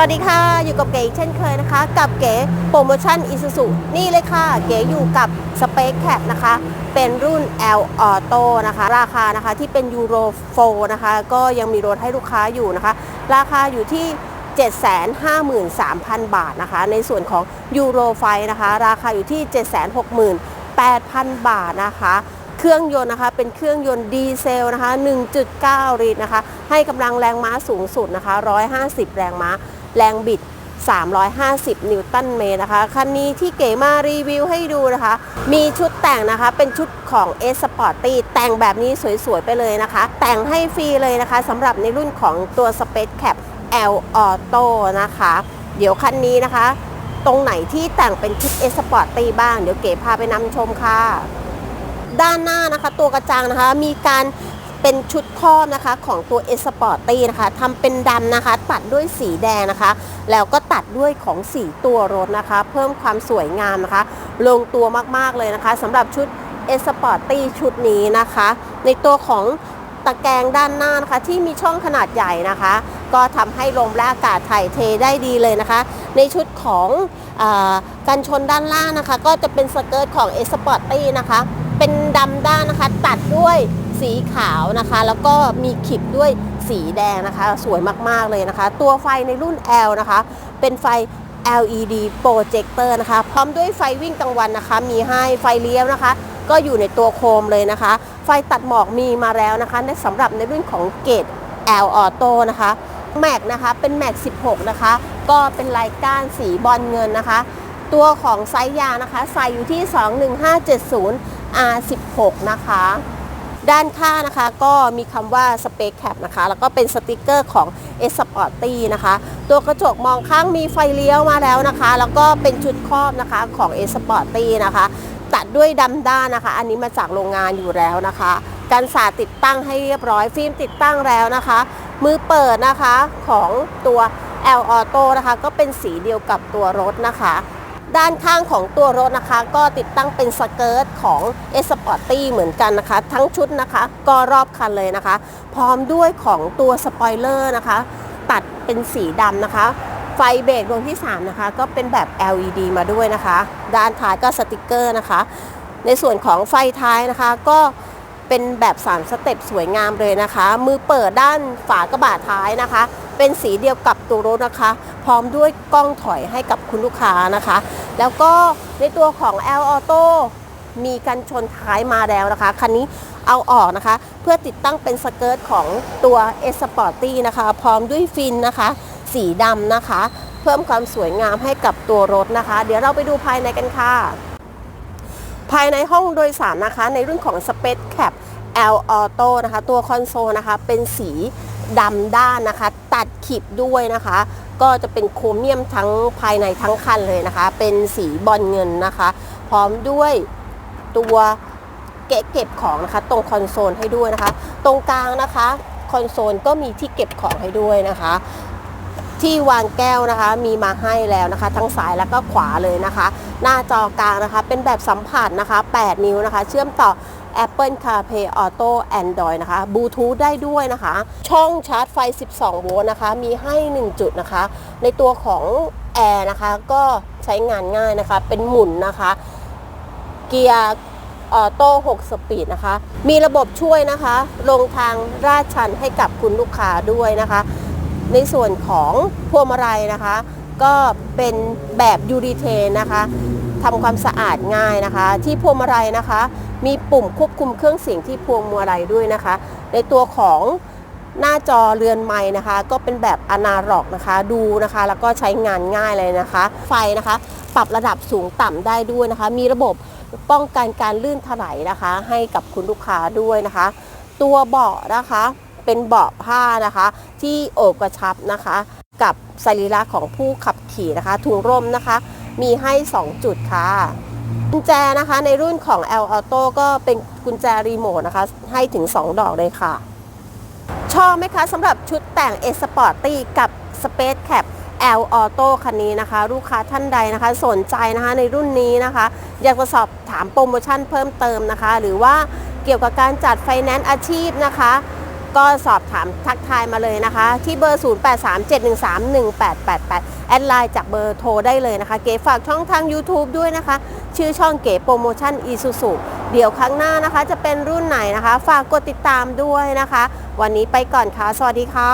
วัสดีค่ะ อยู่กับเก๋เช่นเคยนะคะ กับเก๋โปรโมชั่นอีซูซูนี่เลยค่ะ เก๋อยู่กับสเปคแคนะคะ เป็นรุ่น L Auto นะคะ ราคานะคะที่เป็นยูโร4นะคะ ก็ยังมีรถให้ลูกค้าอยู่นะคะ ราคาอยู่ที่ 753,000 บาทนะคะ ในส่วนของยูโรไฟนะคะ ราคาอยู่ที่ 768,000 บาทนะคะเครื่องยนต์นะคะเป็นเครื่องยนต์ดีเซลนะคะ 1.9 ลิตรนะคะ ให้กำลังแรงม้าสูงสุดนะคะ 150 แรงม้า แรงบิด 350 นิวตันเมตรนะคะ คันนี้ที่เก๋มารีวิวให้ดูนะคะ มีชุดแต่งนะคะเป็นชุดของ S Sporty แต่งแบบนี้สวยๆ ไปเลยนะคะ แต่งให้ฟรีเลยนะคะสำหรับในรุ่นของตัว Space Cap L Auto นะคะ เดี๋ยวคันนี้นะคะ ตรงไหนที่แต่งเป็นชุด S Sporty บ้าง เดี๋ยวเก๋พาไปนำชมค่ะ ด้านหน้านะคะ ตัวกระจังนะคะมีการ เป็นชุดครอบนะคะของตัว S Sporty นะคะทำเป็นดำนะคะ ตัดด้วยสีแดงนะคะ แล้วก็ตัดด้วยของสีตัวรถนะคะ เพิ่มความสวยงามนะคะ ลงตัวมากๆเลยนะคะสำหรับชุด S Sporty ชุดนี้นะคะ ในตัวของตะแกรงด้านหน้านะคะที่มีช่องขนาดใหญ่นะคะ ก็ทำให้ลมและอากาศถ่ายเทได้ดีเลยนะคะ ในชุดของอกันชนด้านล่างนะคะ ก็จะเป็นสเกิร์ตของ S Sporty นะคะ เป็นดำด้านนะคะตัดด้วย สีขาวนะคะ แล้วก็มีขีดด้วยสีแดงนะคะ สวยมากๆเลยนะคะ ตัวไฟในรุ่น L นะคะ เป็นไฟ LED projector นะคะ พร้อมด้วยไฟวิ่งกลางวันนะคะ มีให้ไฟเลี้ยวนะคะ ก็อยู่ในตัวโคมเลยนะคะ ไฟตัดหมอกมีมาแล้วนะคะในสำหรับในรุ่นของเกต L Auto นะคะแม็กนะคะเป็นแม็ก 16 นะคะ ก็เป็นลายก้านสีบอลเงินนะคะ ตัวของไซส์ยานะคะใส่อยู่ที่ 21570 R16 นะคะ ด้านข้างนะคะก็มีคำว่า Space Cap นะคะ แล้วก็เป็นสติกเกอร์ของ S Sporty นะคะ ตัวกระจกมองข้างมีไฟเลี้ยวมาแล้วนะคะ แล้วก็เป็นชุดครอบนะคะของ S Sporty นะคะ ตัดด้วยดำด้านนะคะ อันนี้มาจากโรงงานอยู่แล้วนะคะการสาดติดตั้งให้เรียบร้อยฟิล์มติดตั้งแล้วนะคะ มือเปิดนะคะของตัว L Auto นะคะ ก็เป็นสีเดียวกับตัวรถนะคะ ด้านข้างของตัวรถนะคะ ก็ติดตั้งเป็นสเกิร์ตของ S Sporty เหมือนกันนะคะ ทั้งชุดนะคะ ก็รอบคันเลยนะคะ พร้อมด้วยของตัวสปอยเลอร์นะคะ ตัดเป็นสีดำนะคะ ไฟเบรกดวงที่ 3 นะคะ ก็เป็นแบบ LED มาด้วยนะคะ ด้านท้ายก็สติกเกอร์นะคะ ในส่วนของไฟท้ายนะคะก็ เป็นแบบ3สเต็ปสวยงามเลยนะคะ มือเปิดด้านฝากระบะท้ายนะคะ เป็นสีเดียวกับตัวรถนะคะ พร้อมด้วยกล้องถอยให้กับคุณลูกค้านะคะ แล้วก็ในตัวของ L Auto มีกันชนท้ายมาแล้วนะคะ คันนี้เอาออกนะคะ เพื่อติดตั้งเป็นสเกิร์ตของตัว S Sporty นะคะ พร้อมด้วยฟินนะคะ สีดำนะคะ เพิ่มความสวยงามให้กับตัวรถนะคะ เดี๋ยวเราไปดูภายในกันค่ะ ภายในห้องโดยสารนะคะ ในรุ่นของ Space Cap L Auto นะคะ ตัวคอนโซลนะคะ เป็นสีดำด้านนะคะ ตัดขีดด้วยนะคะ ก็จะเป็นโครเมียมทั้งภายในทั้งคันเลยนะคะ เป็นสีบอลเงินนะคะ พร้อมด้วยตัวเก็บเก็บของนะคะ ตรงคอนโซลให้ด้วยนะคะ ตรงกลางนะคะ คอนโซลก็มีที่เก็บของให้ด้วยนะคะ ที่วางแก้วนะคะ มีมาให้แล้วนะคะ ทั้งซ้ายแล้วก็ขวาเลยนะคะ หน้าจอกลางนะคะ เป็นแบบสัมผัสนะคะ 8 นิ้วนะคะ เชื่อมต่อ Apple CarPlay Auto Android นะคะบลูทูธได้ด้วยนะคะ ช่องชาร์จไฟ 12 โวลต์นะคะ มีให้ 1 จุดนะคะ ในตัวของแอร์นะคะ ก็ใช้งานง่ายนะคะ เป็นหมุนนะคะ เกียร์ออโต้6สปีดนะคะ มีระบบช่วยนะคะ ลงทางราดชันให้กับคุณลูกค้าด้วยนะคะ ในส่วนของพวงมาลัยนะคะ ก็เป็นแบบยูดีเทนนะคะทำความสะอาดง่ายนะคะ ที่พวงมาลัยนะคะ มีปุ่มควบคุมเครื่องเสียงที่พวงมาลัยด้วยนะคะ ในตัวของหน้าจอเรือนไม้นะคะ ก็เป็นแบบอนาล็อกนะคะ ดูนะคะ แล้วก็ใช้งานง่ายเลยนะคะ ไฟนะคะ ปรับระดับสูงต่ำได้ด้วยนะคะ มีระบบป้องกันการลื่นถลายนะคะ ให้กับคุณลูกค้าด้วยนะคะ ตัวเบาะนะคะ เป็นเบาะผ้านะคะ ที่โอบกระชับนะคะ กับสรีระของผู้ขับขี่นะคะ ถุงร่มนะคะ มีให้ 2 จุดค่ะกุญแจนะคะในรุ่นของ L Auto ก็เป็นกุญแจรีโมทนะคะ ให้ถึง 2 ดอกเลยค่ะ ชอบไหมคะสำหรับชุดแต่ง S Sporty กับ Space Cap L Auto คันนี้นะคะ ลูกค้าท่านใดนะคะ สนใจนะคะในรุ่นนี้นะคะ อยากจะสอบถามโปรโมชั่นเพิ่มเติมนะคะ หรือว่าเกี่ยวกับการจัดไฟแนนซ์อาชีพนะคะ ก็สอบถามทักทายมาเลยนะคะ ที่เบอร์ 0837131888 แอดไลน์จากเบอร์โทรได้เลยนะคะ เก๋ฝากช่องทาง YouTube ด้วยนะคะ ชื่อช่องเก๋โปรโมชั่นอีซูซูเดี๋ยวครั้งหน้านะคะ จะเป็นรุ่นไหนนะคะ ฝากกดติดตามด้วยนะคะ วันนี้ไปก่อนค่ะ สวัสดีค่ะ